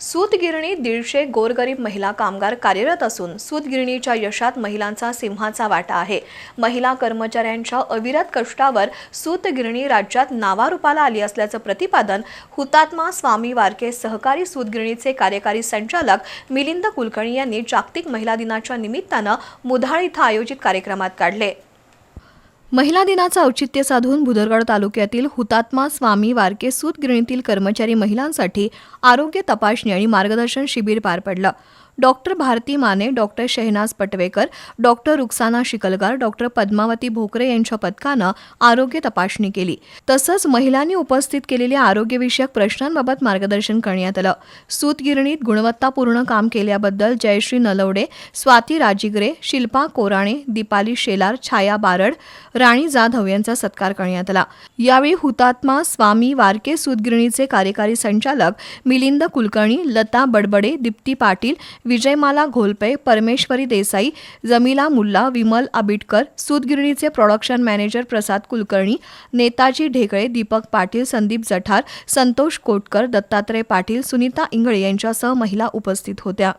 सूतगिरणी दीडशे गोरगरीब महिला कामगार कार्यरत असून सूतगिरणीच्या यशात महिलांचा सिंहाचा वाटा आहे. महिला कर्मचाऱ्यांच्या अविरत कष्टावर सूतगिरणी राज्यात नावारूपाला आली असल्याचं प्रतिपादन हुतात्मा स्वामी वारके सहकारी सूतगिरणीचे कार्यकारी संचालक मिलिंद कुलकर्णी यांनी जागतिक महिला दिनाच्या निमित्तानं मुधाळ इथं आयोजित कार्यक्रमात काढले. महिला दिनाचं औचित्य साधून भुदरगड तालुक्यातील हुतात्मा स्वामी वारके सूतगिरणीतील कर्मचारी महिलांसाठी आरोग्य तपासणी आणि मार्गदर्शन शिबिर पार पडलं. Doctor Bharati Mane doctor Shahnaz Patwekar doctor Ruksana Shikalgar doctor Padmavati Bhokare यांच्या पथकानं आरोग्य तपासणी केली. तसंच महिलांनी उपस्थित केलेल्या आरोग्यविषयक प्रश्नांबाबत मार्गदर्शन करण्यात आलं. सूतगिरणीत गुणवत्तापूर्ण काम केल्याबद्दल जयश्री नलवडे स्वाती राजिगरे शिल्पा कोराणे दीपाली शेलार छाया बारड राणी जाधव यांचा सत्कार करण्यात आला. यावेळी हुतात्मा स्वामी वारके सूतगिरणीचे कार्यकारी संचालक मिलिंद कुलकर्णी लता बडबडे दीप्ती पाटील विजयमाला घोलपे परमेश्वरी देसाई जमिला मुल्ला विमल आबिटकर सूतगिरणीचे प्रोडक्शन मॅनेजर प्रसाद कुलकर्णी नेताजी ढेकळे दीपक पाटील संदीप जठार संतोष कोटकर दत्तात्रय पाटील सुनीता इंगळे यांच्यासह महिला उपस्थित होत्या.